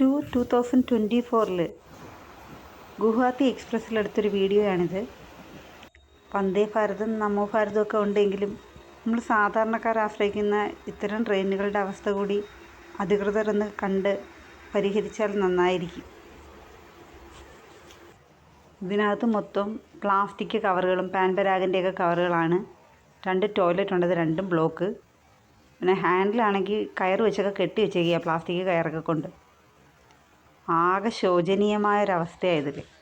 To two thousand twenty ഫോറിൽ ഗുവാഹത്തി എക്സ്പ്രസ്സിലെടുത്തൊരു വീഡിയോയാണിത്. വന്ദേ ഭാരതം നമോ ഭാരതം ഒക്കെ ഉണ്ടെങ്കിലും നമ്മൾ സാധാരണക്കാർ ആശ്രയിക്കുന്ന ഇത്തരം ട്രെയിനുകളുടെ അവസ്ഥ കൂടി അധികൃതരൊന്ന് കണ്ട് പരിഹരിച്ചാൽ നന്നായിരിക്കും. ഇതിനകത്ത് മൊത്തം പ്ലാസ്റ്റിക് കവറുകളും പാൻ പരാഗിന്റെയൊക്കെ കവറുകളാണ്. രണ്ട് ടോയ്ലറ്റ് ഉണ്ട് രണ്ടും ബ്ലോക്ക്. പിന്നെ ഹാൻഡിലാണെങ്കിൽ കയർ വെച്ചൊക്കെ കെട്ടി വെച്ചേക്കുക പ്ലാസ്റ്റിക് കയറൊക്കെ കൊണ്ട്. ആകെ ശോചനീയമായ ഒരവസ്ഥയാണ്